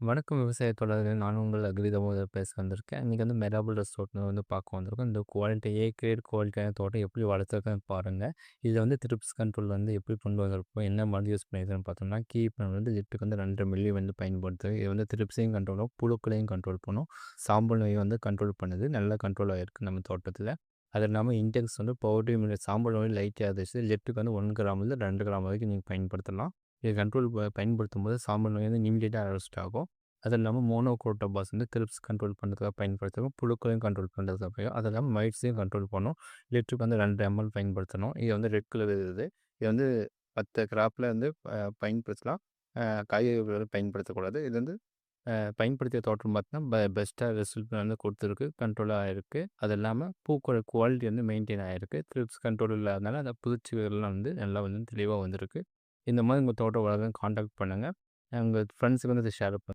வணக்கம் விவசாய தொடர்கள் நான் உங்கள் அக்ரி பேச வந்திருக்கேன். இன்னைக்கு வந்து மெராபிள் ரெசார்ட்ல வந்து பார்க்க வந்திருக்கோம். இந்த குவாலிட்டி ஏ கிரேட் குவாலிட்டியான தோட்டம் எப்படி வளர்த்துருக்கேன்னு பாருங்கள் இதில் வந்து த்ரிப்ஸ் கண்ட்ரோல் வந்து எப்படி கொண்டு வந்திருப்போம், என்ன மருந்து யூஸ் பண்ணியிருக்கோன்னு பார்த்தோம்னா, கீப்பர் வந்து லிட்டுக்கு வந்து ரெண்டு மில்லி வந்து பயன்படுத்துது. இது வந்து த்ரிப்ஸையும் கண்ட்ரோல் ஆகும், புழுக்களையும் கண்ட்ரோல் பண்ணும். சாம்பல் நோயை வந்து கண்ட்ரோல் பண்ணுது. நல்லா கண்ட்ரோல் ஆகிருக்கு நம்ம தோட்டத்தில் அது இல்லாமல் இன்டெக்ஸ் வந்து பவுடரி சாம்பல் நோய் லைட்டாக இருந்துச்சு. லிட்டருக்கு வந்து 1 கிராம்லேருந்து ரெண்டு கிராம் வரைக்கும் நீங்கள் பயன்படுத்தலாம். இது கண்ட்ரோல் ப பயன்படுத்தும்போது சாம்பல் நோய் வந்து இமீடியட்டாக அரெஸ்ட் ஆகும். அது இல்லாமல் மோனோகுரோட்டோபாஸ் வந்து கிரிப்ஸ் கண்ட்ரோல் பண்ணுறதுக்காக பயன்படுத்தணும் புழுக்களையும் கண்ட்ரோல் பண்ணுறதுக்காக. அது இல்லாமல் மைட்ஸையும் கண்ட்ரோல் பண்ணும். லிட்டருக்கு வந்து ரெண்டு எம்எல் பயன்படுத்தணும். இது வந்து ரெட் கலர் இது. இது வந்து பத்து கிராப்பில் வந்து பயன்படுத்தலாம். காய்கறிகள் பயன்படுத்தக்கூடாது. இது வந்து பயன்படுத்திய தோட்டம் பார்த்தீங்கன்னா, ப பெஸ்ட்டாக ரிசல்ட் வந்து கொடுத்துருக்கு. கண்ட்ரோலாக ஆயிருக்கு. அது இல்லாமல் பூக்களோட குவாலிட்டி வந்து மெயின்டைன் ஆகிருக்கு த்ரிப்ஸ் கண்ட்ரோல் இல்லாதனால அந்த பூச்சிகள்லாம் வந்து நல்லா வந்து தெளிவாக வந்திருக்கு. இந்த மாதிரி உங்கள் தோட்ட வளர்க்க கான்டாக்ட் பண்ணுங்கள் உங்கள் ஃப்ரெண்ட்ஸுக்கு வந்து இதை ஷேர் பண்ணுங்கள்